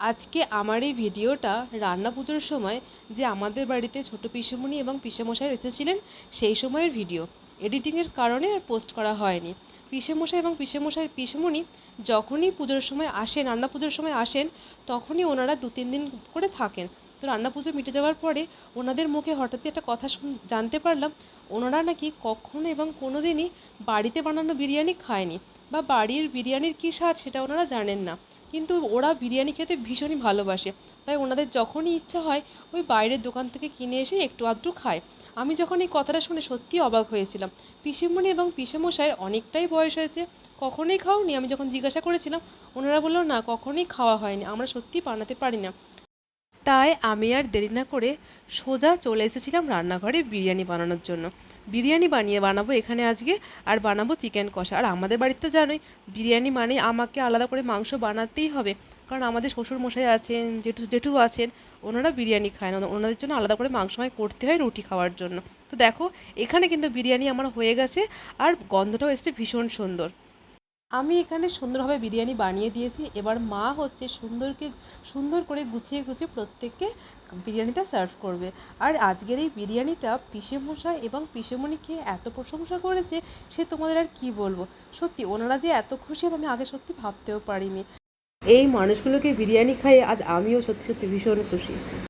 আজকে আমার এই ভিডিওটা রান্না পুজোর সময় যে আমাদের বাড়িতে ছোট পিসেমণি এবং পিসেমশাই এসেছিলেন, সেই সময়ের ভিডিও। এডিটিংয়ের কারণে আর পোস্ট করা হয়নি। পিসেমশাই এবং পিসেমশাই, পিসেমণি যখনই পুজোর সময় আসেন, রান্না পুজোর সময় আসেন, তখনই ওনারা দু, তিন দিন করে থাকেন। তো রান্না পুজো মিটে যাওয়ার পরে ওনাদের মুখে হঠাৎই একটা কথা শুন জানতে পারলাম, ওনারা নাকি কখনো এবং কোনো দিনই বাড়িতে বানানো বিরিয়ানি খায়নি বা বাড়ির বিরিয়ানির কী স্বাদ সেটা ওনারা জানেন না। কিন্তু ওরা বিরিয়ানি খেতে ভীষণই ভালোবাসে। তাই ওনাদের যখনই ইচ্ছা হয়, ওই বাইরের দোকান থেকে কিনে এসে একটু আধটু খায়। আমি যখন এই কথাটা শুনে সত্যি অবাক হয়েছিলাম। পিসিমণি এবং পিসেমশাইয়ের অনেকটাই বয়স হয়েছে। কখনোই খাওনি, আমি যখন জিজ্ঞাসা করেছিলাম, ওনারা বলল, না, কখনোই খাওয়া হয়নি। আমরা সত্যি বানাতে পারি না। তাই আমি আর দেরি না করে সোজা চলে এসেছিলাম রান্নাঘরে বিরিয়ানি বানানোর জন্য। বিরিয়ানি বানিয়ে বানাবো এখানে আজকে, আর বানাবো চিকেন কষা। আর আমাদের বাড়িতে তো জানোই, বিরিয়ানি মানে আমাকে আলাদা করে মাংস বানাতেই হবে। কারণ আমাদের শ্বশুর মশাই আছেন, জেঠু জেঠু আছেন, ওনারা বিরিয়ানি খায় না। ওনাদের জন্য আলাদা করে মাংস আমায় করতে হয় রুটি খাওয়ার জন্য। তো দেখো, এখানে কিন্তু বিরিয়ানি আমার হয়ে গেছে, আর গন্ধটাও এসছে ভীষণ সুন্দর। আমি এখানে সুন্দরভাবে বিরিয়ানি বানিয়ে দিয়েছি। এবার মা হচ্ছে সুন্দরকে, সুন্দর করে গুছিয়ে গুছিয়ে প্রত্যেককে বিরিয়ানিটা সার্ভ করবে। আর আজকের এই বিরিয়ানিটা পিসেমশাই এবং পিসেমণি খেয়ে এত প্রশংসা করেছে, সে তোমাদের আর কি বলব? সত্যি, ওনারা যে এত খুশি, আমি আগে সত্যি ভাবতেও পারিনি। এই মানুষগুলোকে বিরিয়ানি খাইয়ে আজ আমিও সত্যি সত্যি ভীষণ খুশি।